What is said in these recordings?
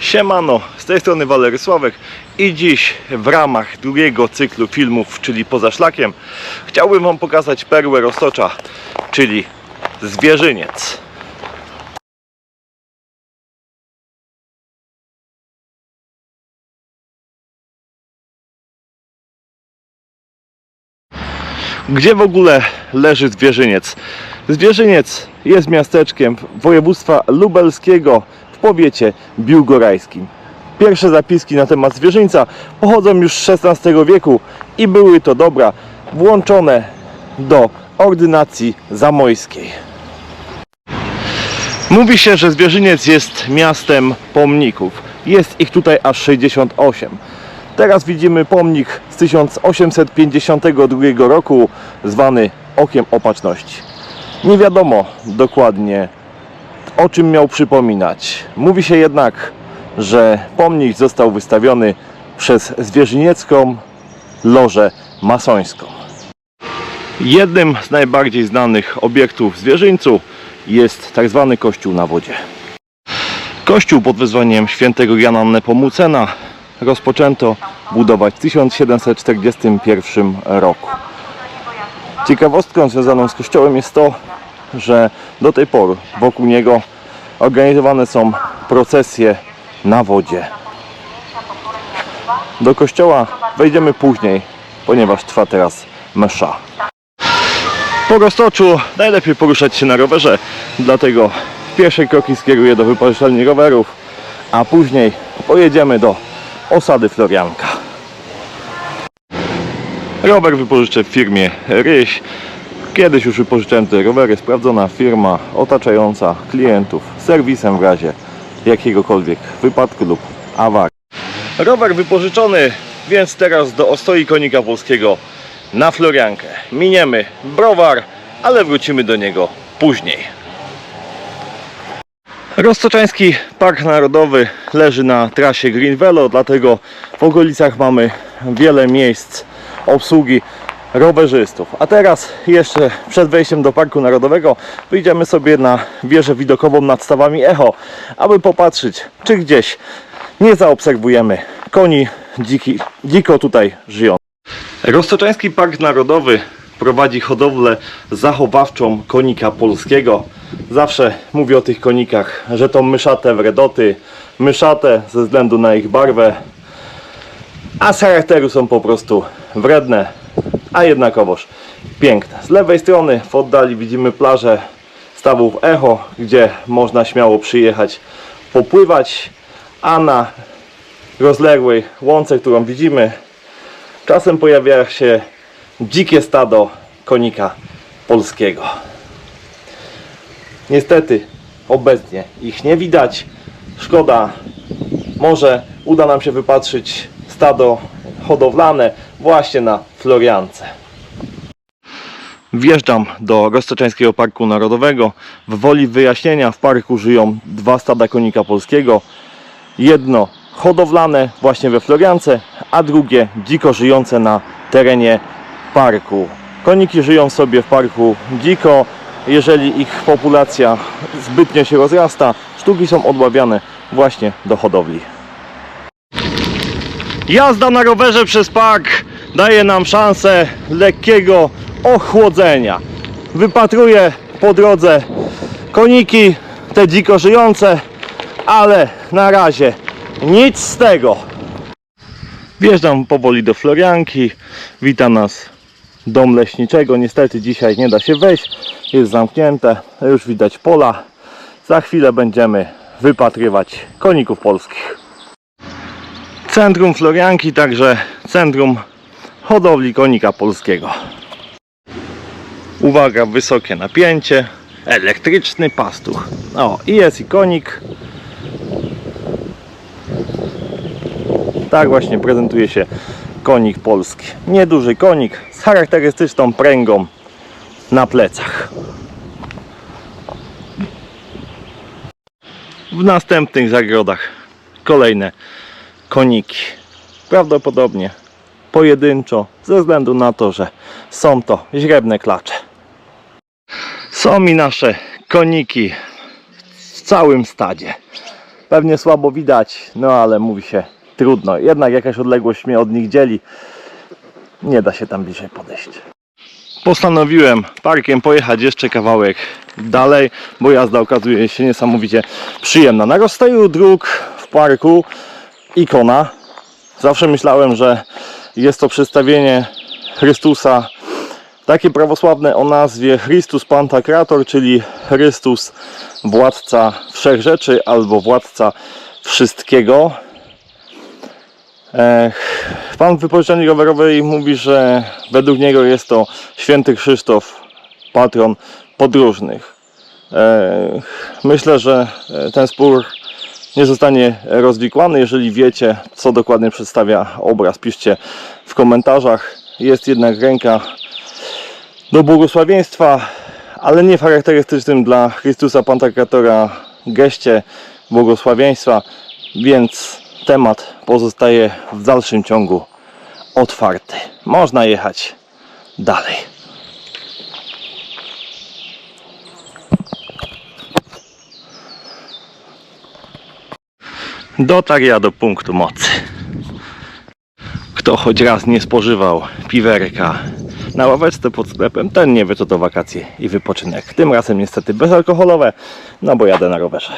Siemano, z tej strony Walery Sławek i dziś w ramach drugiego cyklu filmów, czyli Poza Szlakiem, chciałbym Wam pokazać perłę Roztocza, czyli zwierzyniec. Gdzie w ogóle leży Zwierzyniec? Zwierzyniec jest miasteczkiem województwa lubelskiego powiecie biłgorajskim. Pierwsze zapiski na temat zwierzyńca pochodzą już z XVI wieku i były to dobra włączone do ordynacji zamojskiej. Mówi się, że Zwierzyniec jest miastem pomników. Jest ich tutaj aż 68. Teraz widzimy pomnik z 1852 roku, zwany Okiem Opatrzności. Nie wiadomo dokładnie, o czym miał przypominać. Mówi się jednak, że pomnik został wystawiony przez zwierzyniecką lożę masońską. Jednym z najbardziej znanych obiektów w zwierzyńcu jest tak zwany kościół na wodzie. Kościół pod wezwaniem świętego Jana Nepomucena rozpoczęto budować w 1741 roku. Ciekawostką związaną z kościołem jest to, że do tej pory wokół niego organizowane są procesje na wodzie. Do kościoła wejdziemy później, ponieważ trwa teraz msza. Po Roztoczu najlepiej poruszać się na rowerze, dlatego pierwsze kroki skieruję do wypożyczalni rowerów, a później pojedziemy do osady Florianka. Rower wypożyczę w firmie Ryś. Kiedyś już wypożyczyłem te rowery, sprawdzona firma otaczająca klientów serwisem w razie jakiegokolwiek wypadku lub awarii. Rower wypożyczony, więc teraz do ostoi konika polskiego na Floriankę. Miniemy browar, ale wrócimy do niego później. Roztoczański Park Narodowy leży na trasie Green Velo, dlatego w okolicach mamy wiele miejsc obsługi rowerzystów. A teraz jeszcze przed wejściem do Parku Narodowego wyjdziemy sobie na wieżę widokową nad stawami Echo, aby popatrzeć, czy gdzieś nie zaobserwujemy koni dziki, dziko tutaj żyją. Roztoczański Park Narodowy prowadzi hodowlę zachowawczą konika polskiego. Zawsze mówię o tych konikach, że to myszate wredoty, myszate ze względu na ich barwę, a z charakteru są po prostu wredne, a jednakowoż piękne. Z lewej strony w oddali widzimy plażę stawów Echo, gdzie można śmiało przyjechać popływać, a na rozległej łące, którą widzimy, czasem pojawia się dzikie stado konika polskiego. Niestety obecnie ich nie widać. Szkoda, może uda nam się wypatrzyć stado hodowlane właśnie na Floriance. Wjeżdżam do Roztoczańskiego Parku Narodowego. W woli wyjaśnienia w parku żyją dwa stada konika polskiego. Jedno hodowlane właśnie we Floriance, a drugie dziko żyjące na terenie parku. Koniki żyją sobie w parku dziko. Jeżeli ich populacja zbytnio się rozrasta, sztuki są odławiane właśnie do hodowli. Jazda na rowerze przez park daje nam szansę lekkiego ochłodzenia. Wypatruję po drodze koniki, te dziko żyjące, ale na razie nic z tego. Wjeżdżam powoli do Florianki. Wita nas dom leśniczego. Niestety dzisiaj nie da się wejść. Jest zamknięte. Już widać pola. Za chwilę będziemy wypatrywać koników polskich. Centrum Florianki, także centrum hodowli konika polskiego. Uwaga, wysokie napięcie, elektryczny pastuch. O, i jest i konik. Tak właśnie prezentuje się konik polski. Nieduży konik z charakterystyczną pręgą na plecach. W następnych zagrodach kolejne koniki. Prawdopodobnie pojedynczo, ze względu na to, że są to źrebne klacze. Są mi nasze koniki w całym stadzie. Pewnie słabo widać, no ale mówi się trudno. Jednak jakaś odległość mnie od nich dzieli. Nie da się tam bliżej podejść. Postanowiłem parkiem pojechać jeszcze kawałek dalej, bo jazda okazuje się niesamowicie przyjemna. Na rozstaju dróg w parku ikona. Zawsze myślałem, że jest to przedstawienie Chrystusa takie prawosławne o nazwie Chrystus Pantokrator, czyli Chrystus władca wszechrzeczy albo władca wszystkiego. Pan w wypożyczalni rowerowej mówi, że według niego jest to święty Krzysztof, patron podróżnych. Myślę, że ten spór nie zostanie rozwikłany. Jeżeli wiecie, co dokładnie przedstawia obraz, piszcie w komentarzach. Jest jednak ręka do błogosławieństwa, ale nie w charakterystycznym dla Chrystusa Pantokratora geście błogosławieństwa, więc temat pozostaje w dalszym ciągu otwarty. Można jechać dalej. Dotarł ja do punktu mocy. Kto choć raz nie spożywał piwerka na ławeczce pod sklepem, ten nie wie co to wakacje i wypoczynek. Tym razem niestety bezalkoholowe, no bo jadę na rowerze.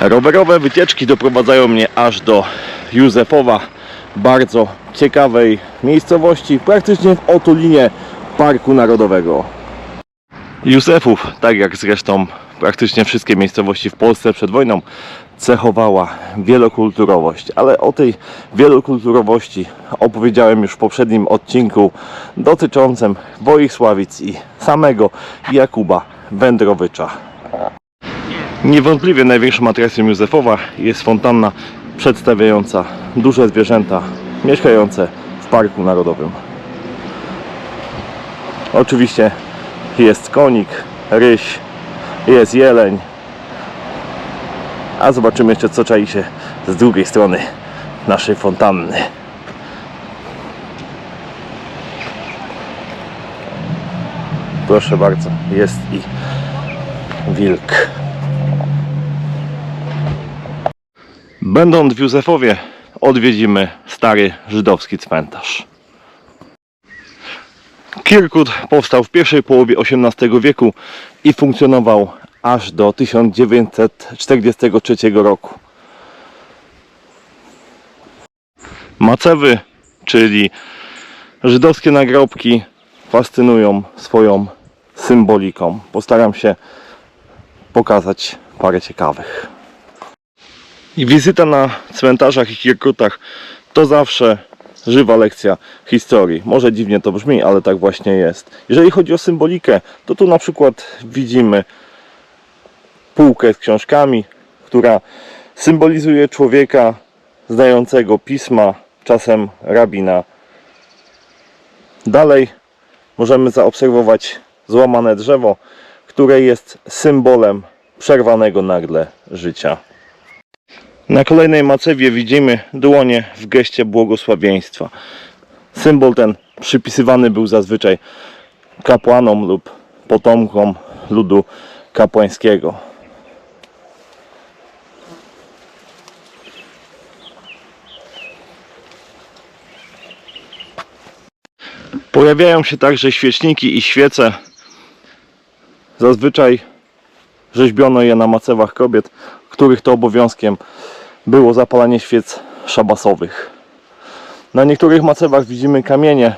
Rowerowe wycieczki doprowadzają mnie aż do Józefowa, bardzo ciekawej miejscowości, praktycznie w otulinie Parku Narodowego. Józefów, tak jak zresztą praktycznie wszystkie miejscowości w Polsce przed wojną, cechowała wielokulturowość, ale o tej wielokulturowości opowiedziałem już w poprzednim odcinku dotyczącym Woisławic i samego Jakuba Wędrowycza. Niewątpliwie największą atrakcją Józefowa jest fontanna przedstawiająca duże zwierzęta mieszkające w Parku Narodowym. Oczywiście jest konik, ryś, jest jeleń, a zobaczymy jeszcze co czai się z drugiej strony naszej fontanny. Proszę bardzo, jest i wilk. Będąc w Józefowie, odwiedzimy stary żydowski cmentarz. Kirkut powstał w pierwszej połowie XVIII wieku i funkcjonował aż do 1943 roku. Macewy, czyli żydowskie nagrobki, fascynują swoją symboliką. Postaram się pokazać parę ciekawych. I wizyta na cmentarzach i kirkutach to zawsze żywa lekcja historii. Może dziwnie to brzmi, ale tak właśnie jest. Jeżeli chodzi o symbolikę, to tu na przykład widzimy półkę z książkami, która symbolizuje człowieka znającego pisma, czasem rabina. Dalej możemy zaobserwować złamane drzewo, które jest symbolem przerwanego nagle życia. Na kolejnej macewie widzimy dłonie w geście błogosławieństwa. Symbol ten przypisywany był zazwyczaj kapłanom lub potomkom ludu kapłańskiego. Pojawiają się także świeczniki i świece. Zazwyczaj rzeźbiono je na macewach kobiet, których to obowiązkiem było zapalanie świec szabasowych. Na niektórych macewach widzimy kamienie,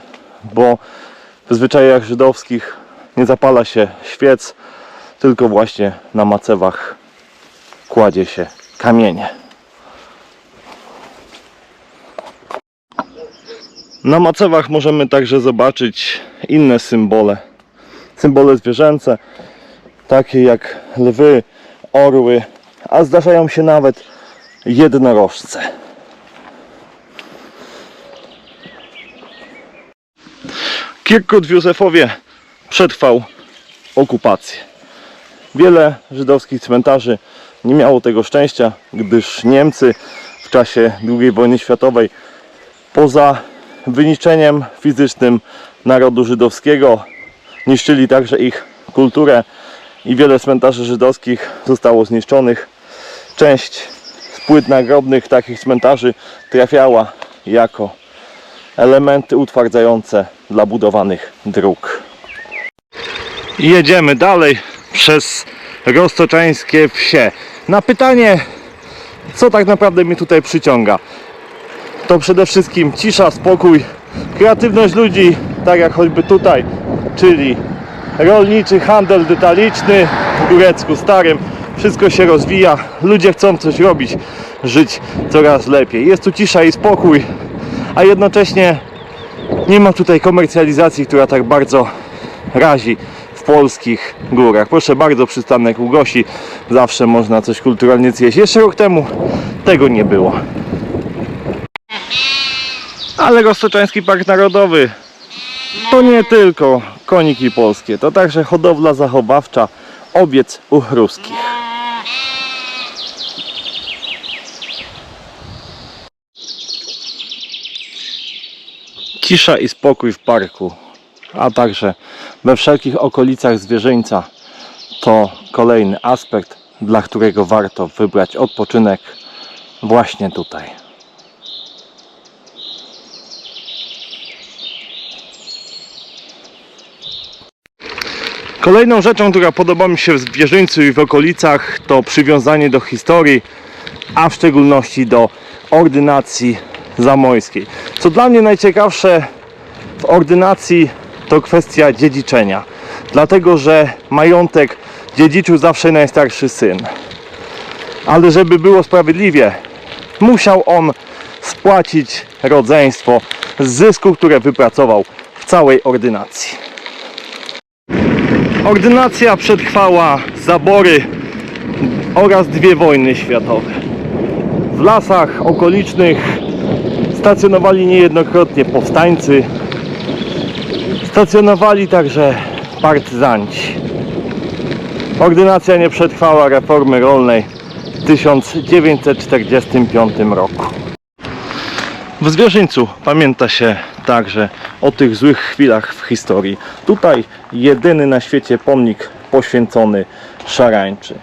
bo w zwyczajach żydowskich nie zapala się świec, tylko właśnie na macewach kładzie się kamienie. Na macewach możemy także zobaczyć inne symbole. Symbole zwierzęce, takie jak lwy, orły, a zdarzają się nawet jednorożce. Kirkut w Józefowie przetrwał okupację. Wiele żydowskich cmentarzy nie miało tego szczęścia, gdyż Niemcy w czasie II wojny światowej poza wyniczeniem fizycznym narodu żydowskiego niszczyli także ich kulturę i wiele cmentarzy żydowskich zostało zniszczonych. Część z płyt nagrobnych takich cmentarzy trafiała jako elementy utwardzające dla budowanych dróg. Jedziemy dalej przez roztoczańskie wsie. Na pytanie, co tak naprawdę mnie tutaj przyciąga, to przede wszystkim cisza, spokój, kreatywność ludzi, tak jak choćby tutaj, czyli rolniczy handel detaliczny w Górecku Starym. Wszystko się rozwija, ludzie chcą coś robić, żyć coraz lepiej. Jest tu cisza i spokój, a jednocześnie nie ma tutaj komercjalizacji, która tak bardzo razi w polskich górach. Proszę bardzo, przystanek u Gosi, zawsze można coś kulturalnie zjeść. Jeszcze rok temu tego nie było. Ale Roztoczański Park Narodowy to nie tylko koniki polskie, to także hodowla zachowawcza owiec uchruskich. Cisza i spokój w parku, a także we wszelkich okolicach zwierzyńca to kolejny aspekt, dla którego warto wybrać odpoczynek właśnie tutaj. Kolejną rzeczą, która podoba mi się w zwierzyńcu i w okolicach, to przywiązanie do historii, a w szczególności do ordynacji zamojskiej. Co dla mnie najciekawsze w ordynacji to kwestia dziedziczenia. Dlatego, że majątek dziedziczył zawsze najstarszy syn. Ale żeby było sprawiedliwie, musiał on spłacić rodzeństwo z zysku, które wypracował w całej ordynacji. Ordynacja przetrwała zabory oraz dwie wojny światowe. W lasach okolicznych stacjonowali niejednokrotnie powstańcy, stacjonowali także partyzanci. Ordynacja nie przetrwała reformy rolnej w 1945 roku. W Zwierzyńcu pamięta się także o tych złych chwilach w historii. Tutaj jedyny na świecie pomnik poświęcony szarańczy.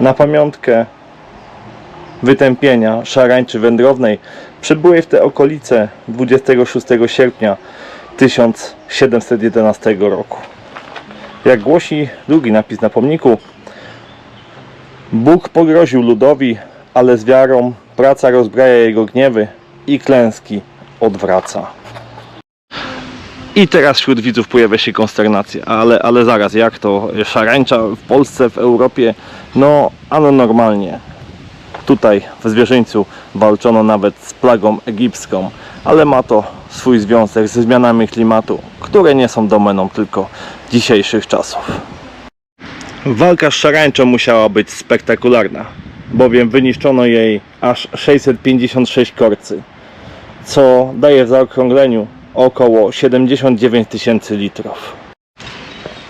Na pamiątkę wytępienia szarańczy wędrownej przybyłej w te okolice 26 sierpnia 1711 roku. Jak głosi drugi napis na pomniku, Bóg pogroził ludowi, ale z wiarą praca rozbraja jego gniewy i klęski odwraca. I teraz wśród widzów pojawia się konsternacja, ale, ale zaraz, jak to szarańcza w Polsce, w Europie? No, ano normalnie. Tutaj w zwierzyńcu walczono nawet z plagą egipską, ale ma to swój związek ze zmianami klimatu, które nie są domeną tylko dzisiejszych czasów. Walka z szarańczą musiała być spektakularna, bowiem wyniszczono jej aż 656 korcy, co daje w zaokrągleniu około 79 tysięcy litrów.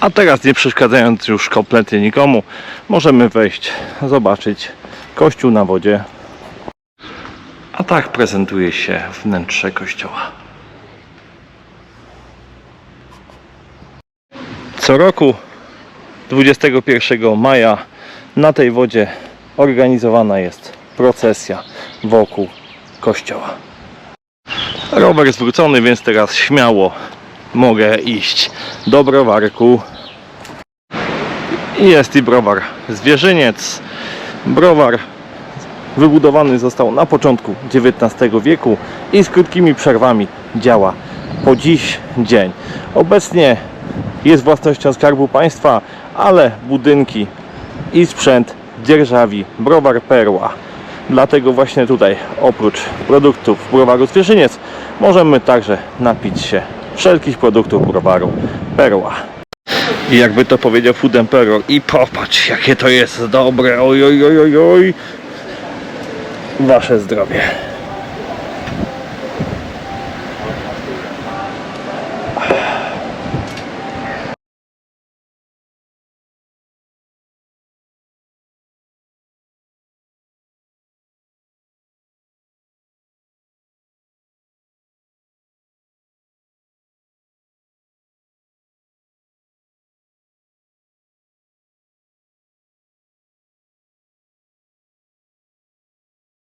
A teraz nie przeszkadzając już kompletnie nikomu, możemy wejść, zobaczyć kościół na wodzie. A tak prezentuje się wnętrze kościoła. Co roku 21 maja na tej wodzie organizowana jest procesja wokół kościoła. Rower zwrócony, więc teraz śmiało mogę iść do browarku. Jest i browar Zwierzyniec. Browar wybudowany został na początku XIX wieku i z krótkimi przerwami działa po dziś dzień. Obecnie jest własnością Skarbu Państwa, ale budynki i sprzęt dzierżawi browar Perła. Dlatego właśnie tutaj oprócz produktów browaru Zwierzyniec możemy także napić się wszelkich produktów browaru Perła. I jakby to powiedział Food Emperor i popatrz jakie to jest dobre, oj oj oj oj oj. Wasze zdrowie.